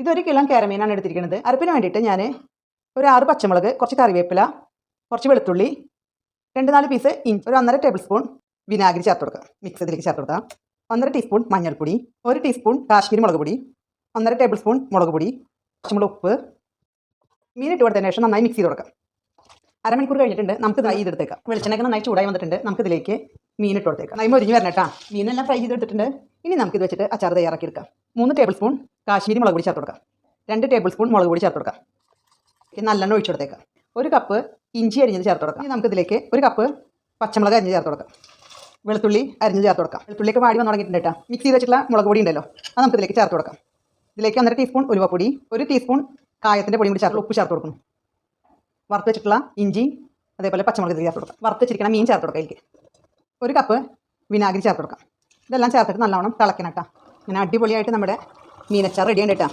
ഇതൊരു കിലോ കേരമീനാണ് എടുത്തിരിക്കുന്നത്. അരപ്പിന് വേണ്ടിയിട്ട് ഞാൻ ഒരു ആറ് പച്ചമുളക് കുറച്ച് കറിവേപ്പില കുറച്ച് വെളുത്തുള്ളി രണ്ട് നാല് പീസ് ഒരു ഒന്നര ടേബിൾ സ്പൂൺ വിനാഗിരി ചേർത്ത് കൊടുക്കുക മിക്സ് ഇതിലേക്ക് ചേർത്ത് കൊടുക്കുക ഒന്നര ടീസ്പൂൺ മഞ്ഞൾപ്പൊടി ഒരു ടീസ്പൂൺ കാശ്മീരി മുളക് പൊടി ഒന്നര ടേബിൾ സ്പൂൺ മുളക് പൊടി കുറച്ചുമുള്ള ഉപ്പ് മീൻ ഇട്ട് കൊടുത്തതിന് ശേഷം നന്നായി മിക്സ് ചെയ്ത് കൊടുക്കാം. അരമണിക്കൂർ കഴിഞ്ഞിട്ടുണ്ട്. നമുക്ക് ഇതെടുത്തേക്കാം വെളിച്ചെണ്ണയൊക്കെ നന്നായി ചൂടായി വന്നിട്ടുണ്ട്. നമുക്ക് ഇതിലേക്ക് മീൻ ഇട്ട് കൊടുത്തേക്കാം. നന്നായി മൊരിഞ്ഞ് വരണം കേട്ടോ മീനെല്ലാം ഫ്രൈ ചെയ്തെടുത്തിട്ടുണ്ട്. ഇനി നമുക്ക് ഇത് വെച്ചിട്ട് അച്ചാർ തയ്യാറാക്കി എടുക്കാം. മൂന്ന് ടേബിൾ സ്പൂൺ കാശ്മീരി മുളക് പൊടി ചേർത്ത് കൊടുക്കാം. രണ്ട് ടേബിൾ സ്പൂൺ മുളക് പൊടി ചേർത്ത് കൊടുക്കാം. ഇനി നല്ലെണ്ണ ഒഴിച്ചു കൊടുത്തേക്കാം. ഒരു കപ്പ് ഇഞ്ചി അരിഞ്ഞത് ചേർത്ത് കൊടുക്കാം. ഇനി നമുക്കിതിലേക്ക് ഒരു കപ്പ് പച്ചമുളക് അരിഞ്ഞ് ചേർത്ത് കൊടുക്കാം. വെളുത്തുള്ളി അരിഞ്ഞ് ചേർത്ത് കൊടുക്കാം. വെളുത്തുള്ളിയൊക്കെ വാടി വന്ന് തുടങ്ങിയിട്ടുണ്ട് കേട്ടോ. മിക്സ് ചെയ്ത് വെച്ചിട്ടുള്ള മുളക് പൊടി ഉണ്ടല്ലോ അത് നമുക്കിതിലേക്ക് ചേർത്ത് കൊടുക്കാം. ഇതിലേക്ക് ഒന്നര ടീസ്പൂൺ ഉലുവപ്പൊടി ഒരു ടീസ്പൂൺ കായത്തിന്റെ പൊടി കൂടി ചേർത്ത് ഉപ്പ് ചേർത്ത് കൊടുക്കണം വറുത്ത് വെച്ചിട്ടുള്ള ഇഞ്ചി അതേപോലെ പച്ചമുളക് ചേർത്ത് കൊടുക്കാം. വറുത്ത് വെച്ചിരിക്കണം മീൻ ചേർത്ത് കൊടുക്കാം ഇതിലേക്ക്. ഒരു കപ്പ് വിനാഗിരി ചേർത്ത് കൊടുക്കാം. ഇതെല്ലാം ചേർത്തിട്ട് നല്ലവണ്ണം തിളക്കണം കേട്ടോ. ഇങ്ങനെ അടിപൊളിയായിട്ട് നമ്മുടെ മീനച്ചാർ റെഡി ഉണ്ട് കേട്ടോ